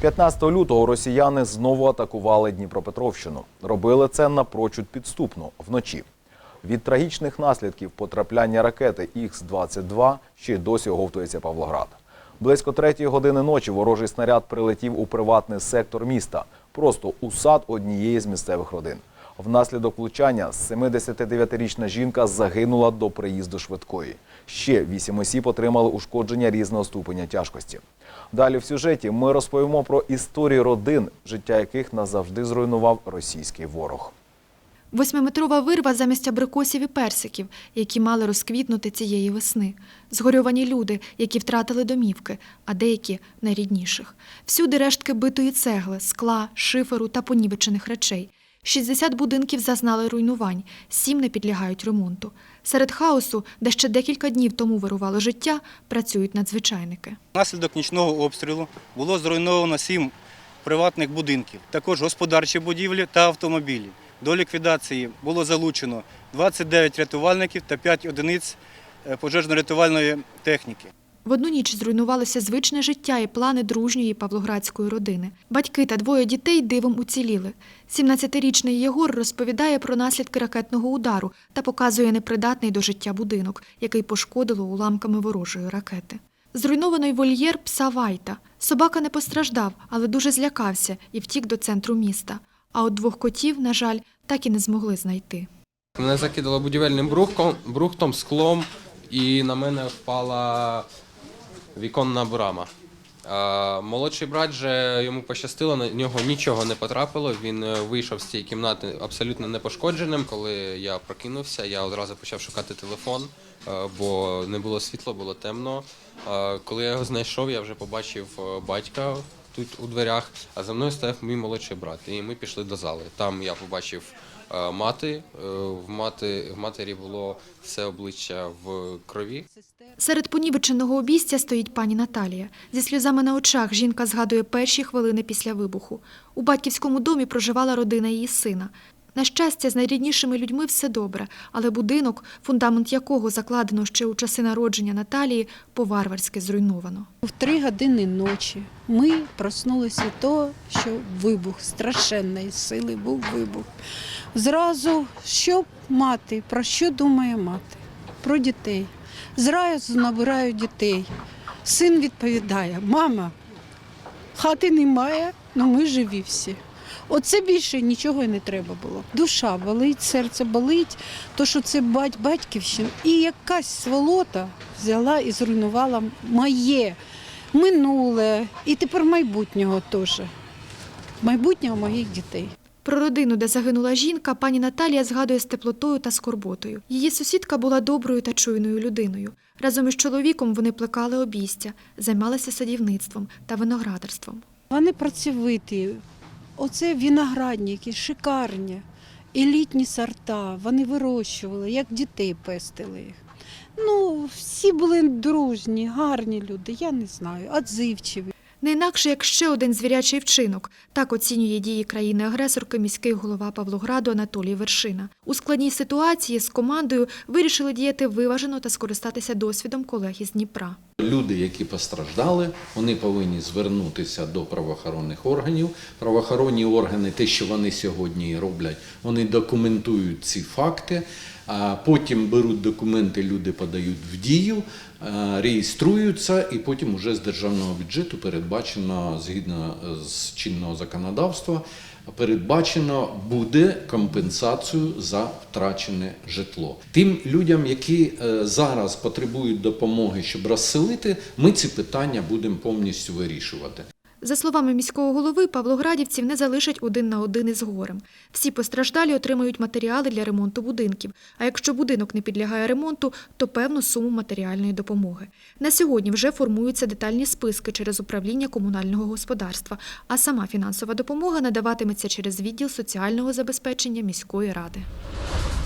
15 лютого росіяни знову атакували Дніпропетровщину. Робили це напрочуд підступно вночі. Від трагічних наслідків потрапляння ракети Х-22 ще й досі оговтується Павлоград. Близько третьої години ночі ворожий снаряд прилетів у приватний сектор міста, просто у сад однієї з місцевих родин. Внаслідок влучання 79-річна жінка загинула до приїзду швидкої. Ще вісім осіб отримали ушкодження різного ступеня тяжкості. Далі в сюжеті ми розповімо про історії родин, життя яких назавжди зруйнував російський ворог. Восьмиметрова вирва замість абрикосів і персиків, які мали розквітнути цієї весни. Згорьовані люди, які втратили домівки, а деякі найрідніших. Всюди рештки битої цегли, скла, шиферу та понівечених речей. 60 будинків зазнали руйнувань, сім не підлягають ремонту. Серед хаосу, де ще декілька днів тому вирувало життя, працюють надзвичайники. Внаслідок нічного обстрілу було зруйновано сім приватних будинків, також господарчі будівлі та автомобілі. До ліквідації було залучено 29 рятувальників та 5 одиниць е, пожежно-рятувальної техніки. В одну ніч зруйнувалося звичне життя і плани дружньої павлоградської родини. Батьки та двоє дітей дивом уціліли. 17-річний Єгор розповідає про наслідки ракетного удару та показує непридатний до життя будинок, який пошкодило уламками ворожої ракети. Зруйнований вольєр пса Вайта. Собака не постраждав, але дуже злякався і втік до центру міста. А от двох котів, на жаль, так і не змогли знайти. Мене закидало будівельним брухтом, брухтом, склом, і на мене впала віконна брама. А, молодший брат же йому пощастило, на нього нічого не потрапило. Він е, вийшов з цієї кімнати абсолютно непошкодженим. Коли я прокинувся, я одразу почав шукати телефон, е, бо не було світла, було темно. Коли я його знайшов, я вже побачив е, батька тут у дверях, а за мною стояв мій молодший брат. І ми пішли до зали. Там я побачив е, мати. Е, В мати в матері було все обличчя в крові. Серед понівеченого обійстя стоїть пані Наталія. Зі сльозами на очах жінка згадує перші хвилини після вибуху. У батьківському домі проживала родина її сина. На щастя, з найріднішими людьми все добре, але будинок, фундамент якого закладено ще у часи народження Наталії, по-варварськи зруйновано. В три години ночі ми проснулися того, що вибух страшенної сили був вибух. Зразу що мати, про що думає мати? Про дітей. Зразу набираю дітей. Син відповідає: мама, хати немає, але ми живі всі. Оце більше нічого і не треба було. Душа болить, серце болить, то що це бать батьківщина. І якась сволота взяла і зруйнувала моє минуле і тепер майбутнього теж. Майбутнього моїх дітей. Про родину, де загинула жінка, пані Наталія згадує з теплотою та скорботою. Її сусідка була доброю та чуйною людиною. Разом із чоловіком вони плекали обійстя, займалися садівництвом та виноградарством. Вони працьовиті. Оце виноградники, шикарні, елітні сорта. Вони вирощували, як дітей пестили їх. Ну, всі були дружні, гарні люди, я не знаю, отзивчиві. Не інакше, як ще один звірячий вчинок. Так оцінює дії країни-агресорки міський голова Павлограду Анатолій Вершина. У складній ситуації з командою вирішили діяти виважено та скористатися досвідом колег із Дніпра. Люди, які постраждали, вони повинні звернутися до правоохоронних органів. Правоохоронні органи, те, що вони сьогодні роблять, вони документують ці факти. А потім беруть документи, люди подають в дію, е, реєструються, і потім уже з державного бюджету передбачено згідно з чинного законодавства. Передбачено буде компенсацію за втрачене житло. Тим людям, які е, зараз потребують допомоги, щоб розселити, ми ці питання будемо повністю вирішувати. За словами міського голови, павлоградівців не залишать один на один із горем. Всі постраждалі отримають матеріали для ремонту будинків. А якщо будинок не підлягає ремонту, то певну суму матеріальної допомоги. На сьогодні вже формуються детальні списки через управління комунального господарства, а сама фінансова допомога надаватиметься через відділ соціального забезпечення міської ради.